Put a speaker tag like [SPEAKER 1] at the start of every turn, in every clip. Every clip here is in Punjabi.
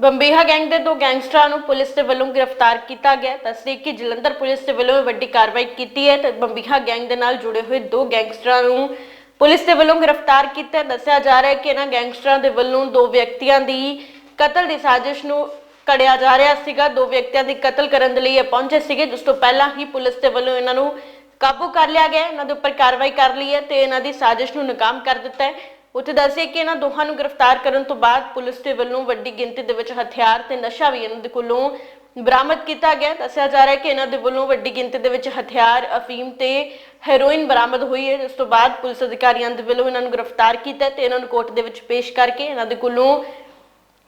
[SPEAKER 1] ਬੰਬੀਹਾ ਗੈਂਗ ਦੇ ਦੋ ਗੈਂਗਸਟਰਾਂ ਨੂੰ ਪੁਲਿਸ ਦੇ ਵੱਲੋਂ ਗ੍ਰਿਫਤਾਰ ਕੀਤਾ ਗਿਆ। ਦੱਸਦੇ ਕਿ ਜਲੰਧਰ ਪੁਲਿਸ ਦੇ ਵੱਲੋਂ ਇਹ ਵੱਡੀ ਕਾਰਵਾਈ ਕੀਤੀ ਹੈ ਤੇ ਬੰਬੀਹਾ ਗੈਂਗ ਦੇ ਨਾਲ ਜੁੜੇ ਹੋਏ ਦੋ ਗੈਂਗਸਟਰਾਂ ਨੂੰ ਪੁਲਿਸ ਦੇ ਵੱਲੋਂ ਗ੍ਰਿਫਤਾਰ ਕੀਤਾ ਦੱਸਿਆ ਜਾ ਰਿਹਾ ਹੈ ਕਿ ਇਹਨਾਂ ਗੈਂਗਸਟਰਾਂ ਦੇ ਵੱਲੋਂ ਦੋ ਵਿਅਕਤੀਆਂ ਦੀ ਕਤਲ ਦੀ ਸਾਜ਼ਿਸ਼ ਨੂੰ ਕੜਿਆ ਜਾ ਰਿਹਾ ਸੀਗਾ। ਦੋ ਵਿਅਕਤੀਆਂ ਦੀ ਕਤਲ ਕਰਨ ਦੇ ਲਈ ਇਹ ਪਹੁੰਚੇ ਸੀਗੇ। ਜਿਸ ਤੋਂ ਪਹਿਲਾਂ ਹੀ ਪੁਲਿਸ ਦੇ ਵੱਲੋਂ ਇਹਨਾਂ ਨੂੰ ਕਾਬੂ ਕਰ ਲਿਆ ਗਿਆ ਇਹਨਾਂ ਦੇ ਉੱਪਰ ਕਾਰਵਾਈ ਕਰ ਲਈ ਹੈ ਤੇ ਇਹਨਾਂ ਦੀ ਸਾਜ਼ਿਸ਼ ਨੂੰ ਨਾਕਾਮ ਕਰ ਦਿੱਤਾ ਹੈ। ਉੱਥੇ ਦੱਸਿਆ ਕਿ ਇਹਨਾਂ ਦੋਹਾਂ ਨੂੰ ਗ੍ਰਿਫਤਾਰ ਕਰਨ ਤੋਂ ਬਾਅਦ ਪੁਲਿਸ ਦੇ ਵੱਲੋਂ ਵੱਡੀ ਗਿਣਤੀ ਦੇ ਵਿੱਚ ਹਥਿਆਰ ਤੇ ਨਸ਼ਾ ਵੀ ਇਹਨਾਂ ਦੇ ਕੋਲੋਂ ਬਰਾਮਦ ਕੀਤਾ ਗਿਆ। ਦੱਸਿਆ ਜਾ ਰਿਹਾ ਹੈ ਕਿ ਇਹਨਾਂ ਦੇ ਵੱਲੋਂ ਵੱਡੀ ਗਿਣਤੀ ਦੇ ਵਿੱਚ ਹਥਿਆਰ, ਅਫੀਮ ਤੇ ਹੈਰੋਇਨ ਬਰਾਮਦ ਹੋਈ ਹੈ। ਜਿਸ ਤੋਂ ਬਾਅਦ ਪੁਲਿਸ ਅਧਿਕਾਰੀਆਂ ਦੇ ਵੱਲੋਂ ਇਹਨਾਂ ਨੂੰ ਗ੍ਰਿਫਤਾਰ ਕੀਤਾ ਤੇ ਇਹਨਾਂ ਨੂੰ ਕੋਰਟ ਦੇ ਵਿੱਚ ਪੇਸ਼ ਕਰਕੇ ਇਹਨਾਂ ਦੇ ਕੋਲੋਂ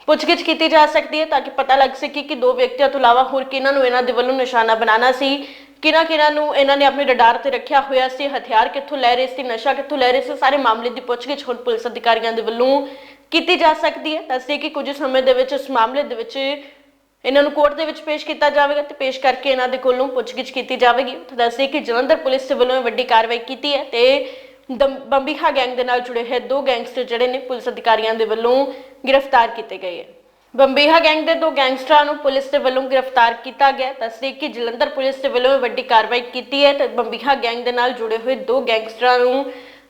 [SPEAKER 1] ਪੁੱਛਗਿੱਛ ਕੀਤੀ ਜਾ ਸਕਦੀ ਹੈ ਤਾਂ ਕਿ ਪਤਾ ਲੱਗ ਸਕੇ ਕਿ ਦੋ ਵਿਅਕਤੀਆਂ ਤੋਂ ਇਲਾਵਾ ਹੋਰ ਕਿਹਨਾਂ ਨੂੰ ਇਹਨਾਂ ਦੇ ਵੱਲੋਂ ਨਿਸ਼ਾਨਾ ਬਣਾਉਣਾ ਸੀ। ਕਿਹਨਾਂ ਕਿਹਨਾਂ ਨੂੰ ਇਹਨਾਂ ਨੇ ਆਪਣੇ ਰਡਾਰ ਤੇ ਰੱਖਿਆ ਹੋਇਆ ਸੀ, ਹਥਿਆਰ ਕਿੱਥੋਂ ਲੈ ਰਹੇ ਸੀ, ਨਸ਼ਾ ਕਿੱਥੋਂ ਲੈ ਰਹੇ ਸੀ, ਸਾਰੇ ਮਾਮਲੇ ਦੀ ਪੁੱਛਗਿੱਛ ਹੁਣ ਪੁਲਿਸ ਅਧਿਕਾਰੀਆਂ ਦੇ ਵੱਲੋਂ ਕੀਤੀ ਜਾ ਸਕਦੀ ਹੈ। ਦੱਸਦੇ ਕਿ ਕੁਝ ਸਮੇਂ ਦੇ ਵਿੱਚ ਇਸ ਮਾਮਲੇ ਦੇ ਵਿੱਚ ਇਹਨਾਂ ਨੂੰ ਕੋਰਟ ਦੇ ਵਿੱਚ ਪੇਸ਼ ਕੀਤਾ ਜਾਵੇਗਾ ਤੇ ਪੇਸ਼ ਕਰਕੇ ਇਹਨਾਂ ਦੇ ਕੋਲੋਂ ਪੁੱਛਗਿੱਛ ਕੀਤੀ ਜਾਵੇਗੀ। ਉੱਥੇ ਦੱਸਦੇ ਕਿ ਜਲੰਧਰ ਪੁਲਿਸ ਦੇ ਵੱਲੋਂ ਇਹ ਵੱਡੀ ਕਾਰਵਾਈ ਕੀਤੀ ਹੈ ਤੇ ਦਮ- ਬੰਬੀਹਾ ਗੈਂਗ ਦੇ ਨਾਲ ਜੁੜੇ ਹੋਏ ਦੋ ਗੈਂਗਸਟਰ ਜਿਹੜੇ ਨੇ ਪੁਲਿਸ ਅਧਿਕਾਰੀਆਂ ਦੇ ਵੱਲੋਂ ਗ੍ਰਿਫਤਾਰ ਕੀਤੇ ਗਏ ਹੈ। ਬੰਬੀਹਾ ਗੈਂਗ ਦੇ ਦੋ ਗੈਂਗਸਟਰਾਂ ਨੂੰ ਪੁਲਿਸ ਦੇ ਵੱਲੋਂ ਗ੍ਰਿਫਤਾਰ ਕੀਤਾ ਗਿਆ। ਹੈ। ਕਿ ਜਲੰਧਰ ਪੁਲਿਸ ਦੇ ਵੱਲੋਂ ਵੱਡੀ ਕਾਰਵਾਈ ਕੀਤੀ ਹੈ ਤੇ ਬੰਬੀਹਾ ਗੈਂਗ ਦੇ ਨਾਲ ਜੁੜੇ ਹੋਏ ਦੋ ਗੈਂਗਸਟਰਾਂ ਨੂੰ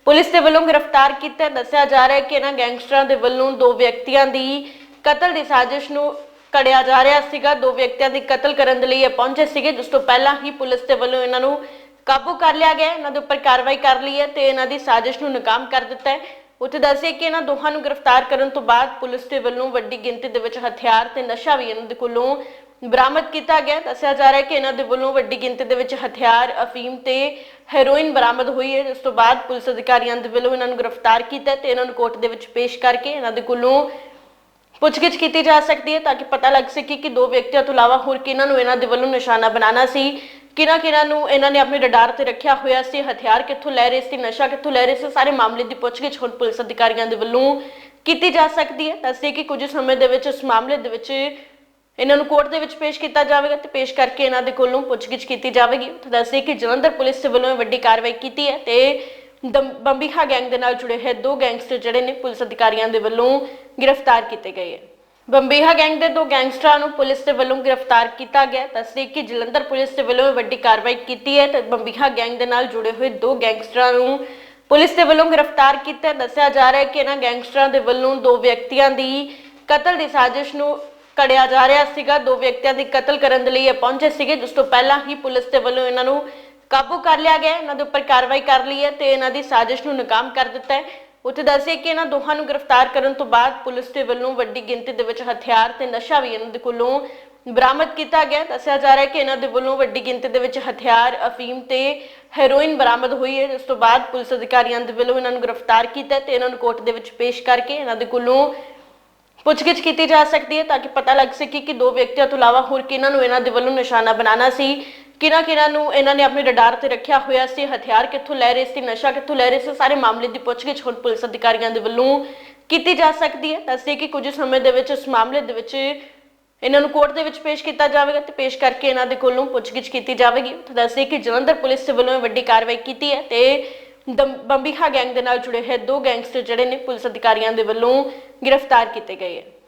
[SPEAKER 1] ਪੁਲਿਸ ਦੇ ਵੱਲੋਂ ਗ੍ਰਿਫਤਾਰ ਕੀਤਾ। ਦੱਸਿਆ ਜਾ ਰਿਹਾ ਹੈ ਕਿ ਇਹਨਾਂ ਗੈਂਗਸਟਰਾਂ ਦੇ ਵੱਲੋਂ ਦੋ ਵਿਅਕਤੀਆਂ ਦੀ ਕਤਲ ਦੀ ਸਾਜ਼ਿਸ਼ ਨੂੰ ਕੜਿਆ ਜਾ ਰਿਹਾ ਸੀਗਾ। ਦੋ ਵਿਅਕਤੀਆਂ ਦੀ ਕਤਲ ਕਰਨ ਦੇ ਲਈ ਇਹ ਪਹੁੰਚੇ ਸੀਗੇ। ਜਿਸ ਤੋਂ ਪਹਿਲਾਂ ਹੀ ਪੁਲਿਸ ਦੇ ਵੱਲੋਂ ਇਹਨਾਂ ਨੂੰ ਕਾਬੂ ਕਰ ਲਿਆ ਗਿਆ। ਇਹਨਾਂ ਦੇ ਉੱਪਰ ਕਾਰਵਾਈ ਕਰ ਲਈ ਹੈ ਤੇ ਇਹਨਾਂ ਦੀ ਸਾਜ਼ਿਸ਼ ਨੂੰ ਨਾਕਾਮ ਕਰ ਦਿੱਤਾ ਹੈ। ਉੱਥੇ ਦੱਸਿਆ ਕਿ ਇਹਨਾਂ ਦੋਹਾਂ ਨੂੰ ਗ੍ਰਿਫਤਾਰ ਕਰਨ ਤੋਂ ਬਾਅਦ ਪੁਲਿਸ ਦੇ ਵੱਲੋਂ ਵੱਡੀ ਗਿਣਤੀ ਦੇ ਵਿੱਚ ਹਥਿਆਰ ਤੇ ਨਸ਼ਾ ਵੀ ਇਹਨਾਂ ਦੇ ਕੋਲੋਂ ਬਰਾਮਦ ਕੀਤਾ ਗਿਆ। ਦੱਸਿਆ ਜਾ ਰਿਹਾ ਹੈ ਕਿ ਇਹਨਾਂ ਦੇ ਵੱਲੋਂ ਵੱਡੀ ਗਿਣਤੀ ਦੇ ਵਿੱਚ ਹਥਿਆਰ, ਅਫੀਮ ਤੇ ਹੈਰੋਇਨ ਬਰਾਮਦ ਹੋਈ ਹੈ। ਜਿਸ ਤੋਂ ਬਾਅਦ ਪੁਲਿਸ ਅਧਿਕਾਰੀਆਂ ਦੇ ਵੱਲੋਂ ਇਹਨਾਂ ਨੂੰ ਗ੍ਰਿਫਤਾਰ ਕੀਤਾ ਤੇ ਇਹਨਾਂ ਨੂੰ ਕੋਰਟ ਦੇ ਵਿੱਚ ਪੇਸ਼ ਕਰਕੇ ਇਹਨਾਂ ਦੇ ਕੋਲੋਂ ਪੁੱਛਗਿੱਛ ਕੀਤੀ ਜਾ ਸਕਦੀ ਹੈ ਤਾਂ ਕਿ ਪਤਾ ਲੱਗ ਸਕੇ ਕਿ ਦੋ ਵਿਅਕਤੀਆਂ ਤੋਂ ਇਲਾਵਾ ਹੋਰ ਕਿਹਨਾਂ ਨੂੰ ਇਹਨਾਂ ਦੇ ਵੱਲੋਂ ਨਿਸ਼ਾਨਾ ਬਣਾਉਣਾ ਸੀ। ਕਿਹਨਾਂ ਕਿਹਨਾਂ ਨੂੰ ਇਹਨਾਂ ਨੇ ਆਪਣੇ ਰਡਾਰ ਤੇ ਰੱਖਿਆ ਹੋਇਆ ਸੀ, ਹਥਿਆਰ ਕਿੱਥੋਂ ਲੈ ਰਹੇ ਸੀ, ਨਸ਼ਾ ਕਿੱਥੋਂ ਲੈ ਰਹੇ ਸੀ, ਸਾਰੇ ਮਾਮਲੇ ਦੀ ਪੁੱਛਗਿੱਛ ਹੁਣ ਪੁਲਿਸ ਅਧਿਕਾਰੀਆਂ ਦੇ ਵੱਲੋਂ ਕੀਤੀ ਜਾ ਸਕਦੀ ਹੈ। ਦੱਸਦੇ ਕਿ ਕੁਝ ਸਮੇਂ ਦੇ ਵਿੱਚ ਇਸ ਮਾਮਲੇ ਦੇ ਵਿੱਚ ਇਹਨਾਂ ਨੂੰ ਕੋਰਟ ਦੇ ਵਿੱਚ ਪੇਸ਼ ਕੀਤਾ ਜਾਵੇਗਾ ਤੇ ਪੇਸ਼ ਕਰਕੇ ਇਹਨਾਂ ਦੇ ਕੋਲੋਂ ਪੁੱਛਗਿੱਛ ਕੀਤੀ ਜਾਵੇਗੀ। ਤੇ ਦੱਸਦੇ ਕਿ ਜਲੰਧਰ ਪੁਲਿਸ ਦੇ ਵੱਲੋਂ ਇਹ ਵੱਡੀ ਕਾਰਵਾਈ ਕੀਤੀ ਹੈ ਤੇ ਦਮ- ਬੰਬੀਹਾ ਗੈਂਗ ਦੇ ਨਾਲ ਜੁੜੇ ਹੋਏ ਦੋ ਗੈਂਗਸਟਰ ਜਿਹੜੇ ਨੇ ਪੁਲਿਸ ਅਧਿਕਾਰੀਆਂ ਦੇ ਵੱਲੋਂ ਗ੍ਰਿਫਤਾਰ ਕੀਤੇ ਗਏ ਹੈ। ਬੰਬੀਹਾ ਗੈਂਗ ਦੇ ਦੋ ਗੈਂਗਸਟਰਾਂ ਨੂੰ ਪੁਲਿਸ ਦੇ ਵੱਲੋਂ ਗ੍ਰਿਫਤਾਰ ਕੀਤਾ ਗਿਆ। ਹੈ। ਕਿ ਜਲੰਧਰ ਪੁਲਿਸ ਦੇ ਵੱਲੋਂ ਇਹ ਵੱਡੀ ਕਾਰਵਾਈ ਕੀਤੀ ਹੈ ਤੇ ਬੰਬੀਹਾ ਗੈਂਗ ਦੇ ਨਾਲ ਜੁੜੇ ਹੋਏ ਦੋ ਗੈਂਗਸਟਰਾਂ ਨੂੰ ਪੁਲਿਸ ਦੇ ਵੱਲੋਂ ਗ੍ਰਿਫਤਾਰ ਕੀਤਾ ਦੱਸਿਆ ਜਾ ਰਿਹਾ ਹੈ ਕਿ ਇਹਨਾਂ ਗੈਂਗਸਟਰਾਂ ਦੇ ਵੱਲੋਂ ਦੋ ਵਿਅਕਤੀਆਂ ਦੀ ਕਤਲ ਦੀ ਸਾਜ਼ਿਸ਼ ਨੂੰ ਕੜਿਆ ਜਾ ਰਿਹਾ ਸੀਗਾ। ਦੋ ਵਿਅਕਤੀਆਂ ਦੀ ਕਤਲ ਕਰਨ ਦੇ ਲਈ ਇਹ ਪਹੁੰਚੇ ਸੀਗੇ। ਜਿਸ ਤੋਂ ਪਹਿਲਾਂ ਹੀ ਪੁਲਿਸ ਦੇ ਵੱਲੋਂ ਇਹਨਾਂ ਨੂੰ ਕਾਬੂ ਕਰ ਲਿਆ ਗਿਆ ਇਹਨਾਂ ਦੇ ਉੱਪਰ ਕਾਰਵਾਈ ਕਰ ਲਈ ਹੈ ਤੇ ਇਹਨਾਂ ਦੀ ਸਾਜ਼ਿਸ਼ ਨੂੰ ਨਾਕਾਮ ਕਰ ਦਿੱਤਾ ਹੈ। ਉੱਥੇ ਦੱਸਿਆ ਕਿ ਇਹਨਾਂ ਦੋਹਾਂ ਨੂੰ ਗ੍ਰਿਫਤਾਰ ਕਰਨ ਤੋਂ ਬਾਅਦ ਪੁਲਿਸ ਦੇ ਵੱਲੋਂ ਵੱਡੀ ਗਿਣਤੀ ਦੇ ਵਿੱਚ ਹਥਿਆਰ ਤੇ ਨਸ਼ਾ ਵੀ ਇਹਨਾਂ ਦੇ ਕੋਲੋਂ ਬਰਾਮਦ ਕੀਤਾ ਗਿਆ। ਦੱਸਿਆ ਜਾ ਰਿਹਾ ਹੈ ਕਿ ਇਹਨਾਂ ਦੇ ਵੱਲੋਂ ਵੱਡੀ ਗਿਣਤੀ ਦੇ ਵਿੱਚ ਹਥਿਆਰ, ਅਫੀਮ ਤੇ ਹੈਰੋਇਨ ਬਰਾਮਦ ਹੋਈ ਹੈ। ਜਿਸ ਤੋਂ ਬਾਅਦ ਪੁਲਿਸ ਅਧਿਕਾਰੀਆਂ ਦੇ ਵੱਲੋਂ ਇਹਨਾਂ ਨੂੰ ਗ੍ਰਿਫਤਾਰ ਕੀਤਾ ਤੇ ਇਹਨਾਂ ਨੂੰ ਕੋਰਟ ਦੇ ਵਿੱਚ ਪੇਸ਼ ਕਰਕੇ ਇਹਨਾਂ ਦੇ ਕੋਲੋਂ ਪੁੱਛਗਿੱਛ ਕੀਤੀ ਜਾ ਸਕਦੀ ਹੈ ਤਾਂ ਕਿ ਪਤਾ ਲੱਗ ਸਕੇ ਕਿ ਦੋ ਵਿਅਕਤੀਆਂ ਤੋਂ ਇਲਾਵਾ ਹੋਰ ਕਿਹਨਾਂ ਨੂੰ ਇਹਨਾਂ ਦੇ ਵੱਲੋਂ ਨਿਸ਼ਾਨਾ ਬਣਾਉਣਾ ਸੀ। ਕਿਹਨਾਂ ਕਿਹਨਾਂ ਨੂੰ ਇਹਨਾਂ ਨੇ ਆਪਣੇ ਰਡਾਰ ਤੇ ਰੱਖਿਆ ਹੋਇਆ ਸੀ, ਹਥਿਆਰ ਕਿੱਥੋਂ ਲੈ ਰਹੇ ਸੀ, ਨਸ਼ਾ ਕਿੱਥੋਂ ਲੈ ਰਹੇ ਸੀ, ਸਾਰੇ ਮਾਮਲੇ ਦੀ ਪੁੱਛਗਿੱਛ ਹੁਣ ਪੁਲਿਸ ਅਧਿਕਾਰੀਆਂ ਦੇ ਵੱਲੋਂ ਕੀਤੀ ਜਾ ਸਕਦੀ ਹੈ। ਦੱਸਦੇ ਕਿ ਕੁਝ ਸਮੇਂ ਦੇ ਵਿੱਚ ਇਸ ਮਾਮਲੇ ਦੇ ਵਿੱਚ ਇਹਨਾਂ ਨੂੰ ਕੋਰਟ ਦੇ ਵਿੱਚ ਪੇਸ਼ ਕੀਤਾ ਜਾਵੇਗਾ ਤੇ ਪੇਸ਼ ਕਰਕੇ ਇਹਨਾਂ ਦੇ ਕੋਲੋਂ ਪੁੱਛਗਿੱਛ ਕੀਤੀ ਜਾਵੇਗੀ। ਤੇ ਦੱਸਦੇ ਕਿ ਜਲੰਧਰ ਪੁਲਿਸ ਦੇ ਵੱਲੋਂ ਵੱਡੀ ਕਾਰਵਾਈ ਕੀਤੀ ਹੈ ਤੇ ਦਮ- ਬੰਬੀਹਾ ਗੈਂਗ ਦੇ ਨਾਲ ਜੁੜੇ ਹੋਏ ਦੋ ਗੈਂਗਸਟਰ ਜਿਹੜੇ ਨੇ ਪੁਲਿਸ ਅਧਿਕਾਰੀਆਂ ਦੇ ਵੱਲੋਂ ਗ੍ਰਿਫਤਾਰ ਕੀਤੇ ਗਏ ਹੈ।